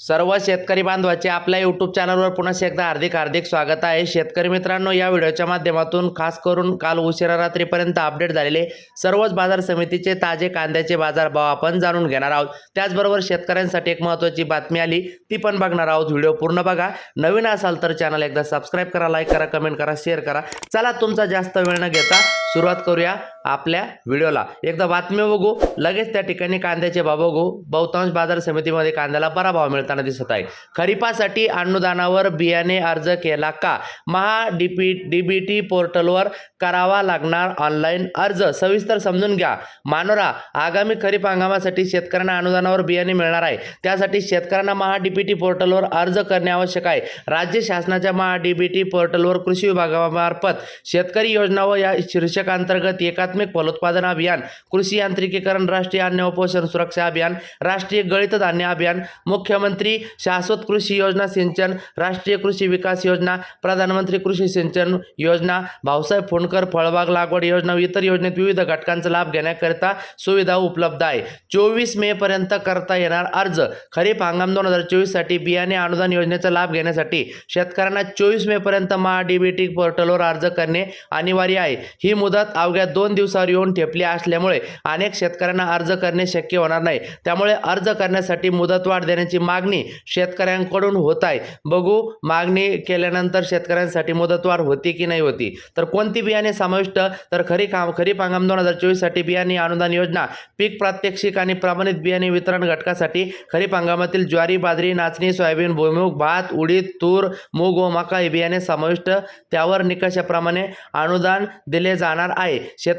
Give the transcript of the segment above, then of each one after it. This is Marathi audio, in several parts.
सर्व शेतकरी बांधवाचे आपल्या यूट्यूब चॅनलवर पुन्हा एकदा हार्दिक हार्दिक स्वागत आहे. शेतकरी मित्रांनो या व्हिडिओच्या माध्यमातून खास करून काल उशिरा रात्रीपर्यंत अपडेट झालेले सर्वच बाजार समितीचे ताजे कांद्याचे बाजारभाव आपण जाणून घेणार आहोत. त्याचबरोबर शेतकऱ्यांसाठी एक महत्त्वाची बातमी आली ती पण बघणार आहोत. व्हिडिओ पूर्ण बघा. नवीन असाल तर चॅनल एकदा सबस्क्राईब करा लाईक करा कमेंट करा शेअर करा. चला तुमचा जास्त वेळ न घेता सुरुवात करूया. आपल्या व्हिडिओला. एकदा बातमी बघू लगेच त्या ठिकाणी कांद्याचे भाव बघू. बहुतांश बाजार समितीमध्ये कांद्याला बरा भाव मिळताना दिसत आहे. खरीपासाठी अनुदानावर बियाणे अर्ज केला का? Maha D DBT B T पोर्टलवर करावा लागणार ऑनलाईन अर्ज. सविस्तर समजून घ्या. मानोरा आगामी खरीप हंगामासाठी शेतकऱ्यांना अनुदानावर बियाणे मिळणार आहे. त्यासाठी शेतकऱ्यांना महा डी पी टी पोर्टलवर अर्ज करणे आवश्यक आहे. राज्य शासनाच्या महा डीबीटी बी टी पोर्टलवर कृषी विभागामार्फत शेतकरी योजना व या शीर्षकांतर्गत एकात्मिक फलोत्पादन अभियान कृषी यांत्रिकीकरण राष्ट्रीय अन्न व पोषण सुरक्षा अभियान राष्ट्रीय गळित धान्य अभियान मुख्यमंत्री शाश्वत कृषी योजना सिंचन राष्ट्रीय कृषी विकास योजना प्रधानमंत्री कृषी सिंचन योजना भाऊसाहेब फोंडकर फळबाग लागवड योजना इतर योजनेत विविध घटकांचा लाभ घेण्याकरिता सुविधा उपलब्ध आहे. चोवीस मे पर्यंत करता येणार अर्ज. खरीप हंगाम दोन हजार चोवीससाठी बियाणे अनुदान योजनेचा लाभ घेण्यासाठी शेतकऱ्यांना चोवीस मे पर्यंत महा डीबीटी पोर्टलवर अर्ज करणे अनिवार्य आहे. ही मुदत अवघ्या दोन दिवस दिवसावर येऊन ठेपली असल्यामुळे अनेक शेतकऱ्यांना अर्ज करणे शक्य होणार नाही. त्यामुळे अर्ज करण्यासाठी मुदतवाढ देण्याची मागणी शेतकऱ्यांकडून होत आहे. बघू मागणी केल्यानंतर शेतकऱ्यांसाठी मुदतवाढ होती की नाही होती? तर कोणती बियाणे समाविष्ट? तर खरी काम खरीप हंगाम दोन हजार चोवीससाठी बियाणे अनुदान योजना पीक प्रात्यक्षिक आणि प्रमाणित बियाणे वितरण घटकासाठी खरीप हंगामातील ज्वारी बाजरी नाचणी सोयाबीन भुईमुग भात उडीद तूर मूग व मका हे बियाणे समाविष्ट त्यावर निकषाप्रमाणे अनुदान दिले जाणार आहे.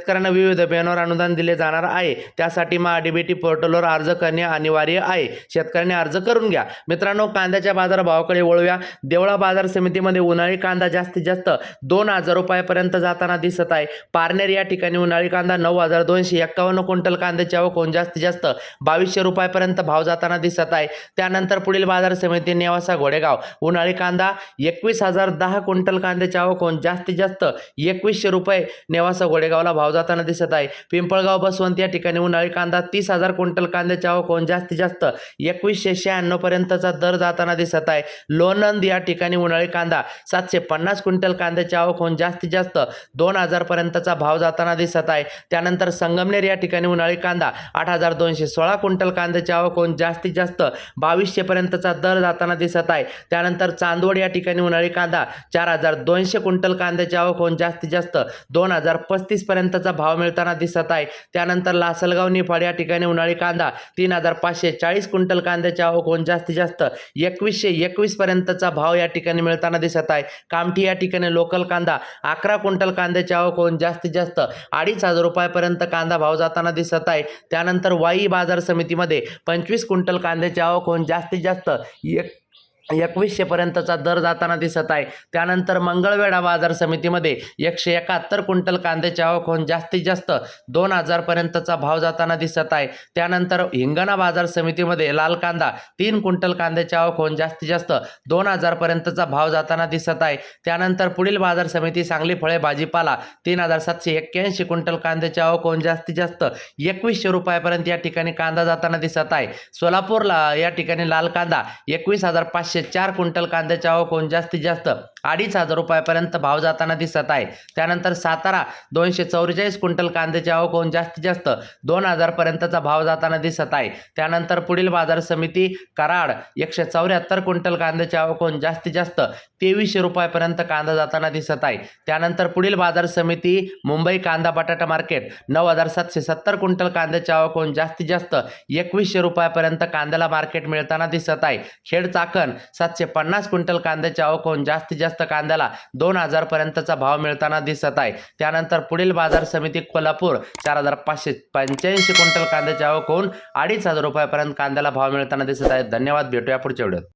शेतकऱ्यांना विविध बियाणांवर अनुदान दिले जाणार आहे. त्यासाठी महा टी पोर्टलवर अर्ज करणे अनिवार्य आहे. शेतकऱ्यांनी अर्ज करून घ्या. मित्रांनो कांद्याच्या बाजारभावाकडे वळूया. देवळा बाजार समितीमध्ये उन्हाळी कांदा जास्तीत जास्त दोन हजार रुपयापर्यंत जाताना दिसत आहे. पारनेर या ठिकाणी उन्हाळी कांदा नऊ हजार दोनशे एक्कावन्न क्विंटल कांद्याची आवक होऊन जास्तीत जास्त बावीसशे रुपयापर्यंत भाव जाताना दिसत आहे. त्यानंतर पुढील बाजार समिती नेवासा घोडेगाव. उन्हाळी कांदा एकवीस हजार दहा क्विंटल कांद्याची आवक होऊन जास्तीत जास्त एकवीसशे रुपये नेवासा घोडेगावला भाव जाताना दिसत आहे. पिंपळगाव बसवंत या ठिकाणी उन्हाळी कांदा तीस हजार क्विंटल कांद्याची आवक होऊन जास्तीत जास्त एकवीसशे शहाण्णव पर्यंतचा दर जाताना दिसत आहे. लोणंद या ठिकाणी उन्हाळी कांदा सातशे पन्नास क्विंटल कांद्याची आवक होऊन जास्तीत जास्त दोन हजार पर्यंतचा भाव जाताना दिसत आहे. त्यानंतर संगमनेर या ठिकाणी उन्हाळी कांदा आठ हजार दोनशे सोळा क्विंटल कांद्याची आवक होऊन जास्तीत जास्त बावीसशे पर्यंतचा दर जाताना दिसत आहे. त्यानंतर चांदवड या ठिकाणी उन्हाळी कांदा चार हजार दोनशे क्विंटल कांद्याची आवक होऊन जास्तीत जास्त दोन हजार पस्तीस कांद्याचा भाव मिळताना दिसत आहे. त्यानंतर लासलगाव निफाड या ठिकाणी उन्हाळी कांदा तीन हजार पाचशे चाळीस क्विंटल कांद्याच्या आवक होऊन जास्तीत जास्त एकवीसशे एकवीस पर्यंतचा भाव या ठिकाणी मिळताना दिसत आहे. कामठी या ठिकाणी लोकल कांदा अकरा क्विंटल कांद्याची आवक होऊन जास्तीत जास्त अडीच हजार रुपयापर्यंत कांदा भाव जाताना दिसत आहे. त्यानंतर वाई बाजार समितीमध्ये पंचवीस क्विंटल कांद्याची आवक होऊन जास्तीत जास्त एक एकवीसशेपर्यंतचा दर जाताना दिसत आहे. त्यानंतर मंगळवेढा बाजार समितीमध्ये एकशे एकाहत्तर क्विंटल कांद्याची आवक होऊन जास्तीत जास्त दोन हजारपर्यंतचा भाव जाताना दिसत आहे. त्यानंतर हिंगणा बाजार समितीमध्ये लाल कांदा तीन क्विंटल कांद्याची आवक होऊन जास्तीत जास्त दोन हजारपर्यंतचा भाव जाताना दिसत आहे. त्यानंतर पुढील बाजार समिती सांगली फळे भाजीपाला तीन हजार सातशे एक्क्याऐंशी क्विंटल कांद्याची आवक होऊन जास्तीत जास्त एकवीसशे रुपयापर्यंत या ठिकाणी कांदा जाताना दिसत आहे. सोलापूरला या ठिकाणी लाल कांदा एकवीस हजार पाचशे चार क्विंटल कांद्याच्या आवक जास्तीत जास्त अडीच हजार रुपयापर्यंत भाव जाताना दिसत आहे. त्यानंतर सातारा दोनशे चौवेचाळीस क्विंटल कांद्याची आवक होऊन जास्तीत जास्त दोन हजारपर्यंतचा भाव जाताना दिसत आहे. त्यानंतर पुढील बाजार समिती कराड एकशे चौऱ्याहत्तर क्विंटल कांद्याची आवक होऊन जास्तीत जास्त तेवीसशे रुपयापर्यंत कांदा जाताना दिसत आहे. त्यानंतर पुढील बाजार समिती मुंबई कांदा बटाटा मार्केट नऊ हजार सातशे सत्तर क्विंटल कांद्याची आवक होऊन जास्तीत जास्त एकवीसशे रुपयापर्यंत कांद्याला मार्केट मिळताना दिसत आहे. खेड चाकण सातशे पन्नास क्विंटल कांद्याची आवक होऊन जास्तीत जास्त कांद्याला दोन हजारपर्यंतचा भाव मिळताना दिसत आहे. त्यानंतर पुढील बाजार समिती कोल्हापूर चार हजार पाचशे पंच्याऐंशी क्विंटल कांद्याची आवक होऊन अडीच हजार रुपयापर्यंत कांद्याला भाव मिळताना दिसत आहे. धन्यवाद. भेटूया पुढच्या व्हिडिओत.